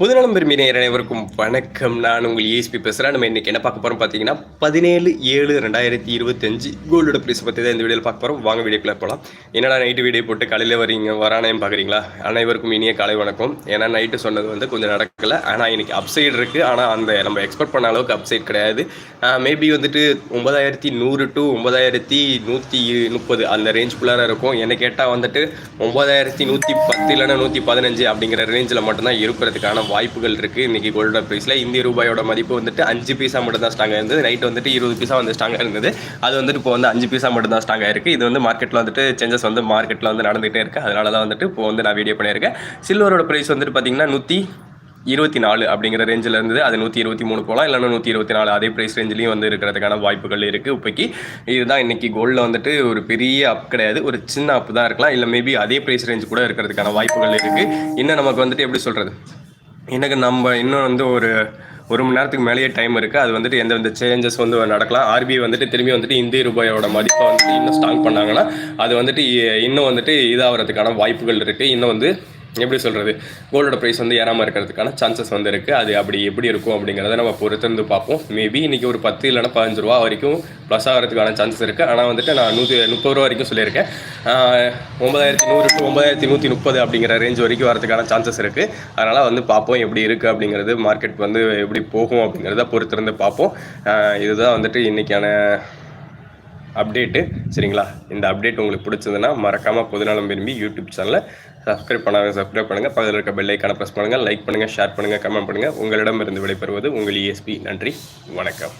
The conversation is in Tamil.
புதுநலம் விரும்பின அனைவருக்கும் வணக்கம். நான் உங்கள் ஏஎஸ்பி பேசுகிறேன் நம்ம இன்றைக்கி என்ன பார்க்க போகிறோம் பார்த்தீங்கன்னா பதினேழு ஏழு ரெண்டாயிரத்தி இருபத்தஞ்சு கோல்டோட ப்ரைஸ் பற்றி தான் இந்த வீடியோவில் பார்க்க போகிறோம் வாங்க வீடியோக்குள்ள போகலாம் என்னடா நைட்டு வீடியோ போட்டு காலையில் வரீங்க வரானேன்னு பார்க்குறீங்களா அனைவருக்கும் இனிய காலை வணக்கம். ஏன்னா நைட்டு சொன்னது வந்து கொஞ்சம் நடக்கலை. ஆனால் இன்னைக்கு அப்சைடு இருக்குது ஆனால் அந்த நம்ம எக்ஸ்பெக்ட் பண்ண அளவுக்கு அப்சைட் கிடையாது. மேபி வந்துட்டு ஒன்பதாயிரத்தி நூறு டு ஒன்பதாயிரத்தி நூற்றி முப்பது அந்த ரேஞ்சுக்குள்ளார இருக்கும். என்னை கேட்டால் வந்துட்டு ஒன்பதாயிரத்தி நூற்றி பத்து இல்லைன்னா நூற்றி பதினஞ்சு அப்படிங்கிற ரேஞ்சில் மட்டும்தான் இருக்கிறதுக்கான வாய்ப்புகள் இருக்குது இன்றைக்கி கோல்டன் ப்ரைஸில் இந்திய ரூபாயோட மதிப்பு வந்துட்டு அஞ்சு பீஸா மட்டும் தான் ஸ்டாங்காக இருந்தது. நைட் வந்துட்டு இருபது பீஸா வந்து ஸ்ட்ராங்காக இருந்தது. அது வந்துட்டு இப்போ வந்து அஞ்சு பீஸா மட்டும் தான் ஸ்டாங்காக இருக்குது இது வந்து மார்க்கெட்டில் வந்துட்டு சேஞ்சஸ் வந்து மார்க்கெட்டில் வந்து நடந்துகிட்டே இருக்குது அதனால தான் வந்துட்டு இப்போ வந்து நான் வீடியோ பண்ணியிருக்கேன். சில்வரோட ப்ரைஸ் வந்துட்டு பார்த்தீங்கன்னா நூற்றி இருபத்தி நாலு அப்படிங்கிற ரேஞ்சில் இருந்தது. அது நூற்றி இருபத்தி மூணு போகலாம். இல்லைன்னா நூற்றி இருபத்தி நாலு அதே ப்ரைஸ் ரேஞ்சிலையும் வந்து இருக்கிறதுக்கான வாய்ப்புகள் இருக்குது இப்போக்கி. இதுதான் இன்றைக்கி கோல்டில் வந்துட்டு ஒரு பெரிய அப் கிடையாது. ஒரு சின்ன அப் தான் இருக்கலாம். இல்லை மேபி அதே ப்ரைஸ் ரேஞ்ச் கூட இருக்கிறதுக்கான வாய்ப்புகள் இருக்குது இன்னும் நமக்கு வந்துட்டு எப்படி சொல்கிறது எனக்கு நம்ம இன்னும் வந்து ஒரு ஒரு மணி நேரத்துக்கு மேலேயே டைம் இருக்குது அது வந்துட்டு எந்தெந்த சேஞ்சஸ் வந்து நடக்கலாம். ஆர்பிஐ வந்துட்டு திரும்பி வந்துட்டு இந்திய ரூபாயோட மதிப்பை வந்துட்டு இன்னும் ஸ்ட்ராங் பண்ணாங்கன்னா அது வந்துட்டு இன்னும் வந்துட்டு இதாகிறதுக்கான வாய்ப்புகள் இருக்குது இன்னும் வந்து எப்படி சொல்கிறது கோல்டோட ப்ரைஸ் வந்து ஏறாமல் இருக்கிறதுக்கான சான்சஸ் வந்து இருக்குது அது அப்படி எப்படி இருக்கும் அப்படிங்கிறத நம்ம பொறுத்திருந்து பார்ப்போம். மேபி இன்றைக்கி ஒரு பத்து இல்லைனா பதினஞ்சு ரூபா வரைக்கும் ப்ளஸ் ஆகிறதுக்கான சான்சஸ் இருக்குது ஆனால் வந்துட்டு நான் நூற்றி முப்பது ரூபா வரைக்கும் சொல்லியிருக்கேன். ஒன்பதாயிரத்தி நூறு டு ஒன்பதாயிரத்தி நூற்றி முப்பது அப்படிங்கிற ரேஞ்ச் வரைக்கும் வரதுக்கான சான்சஸ் இருக்குது அதனால் வந்து பார்ப்போம் எப்படி இருக்குது அப்படிங்கிறது மார்க்கெட் வந்து எப்படி போகும் அப்படிங்கிறத பொறுத்திருந்து பார்ப்போம். இதுதான் வந்துட்டு இன்றைக்கான அப்டேட்டு சரிங்களா? இந்த அப்டேட் உங்களுக்கு பிடிச்சதுன்னா மறக்காமல் பொதுநலம் விரும்பி யூடியூப் சேனலை சப்ஸ்கிரைப் பண்ணாங்க சப்ஸ்கிரைப் பண்ணுங்கள் பதில் இருக்க பெல்லைக்கான ப்ரெஸ் பண்ணுங்கள் லைக் பண்ணுங்கள் ஷேர் பண்ணுங்கள் கமெண்ட் பண்ணுங்கள் உங்களிடமிருந்து விடைபெறுவது உங்கள் இஎஸ்பி நன்றி. வணக்கம்.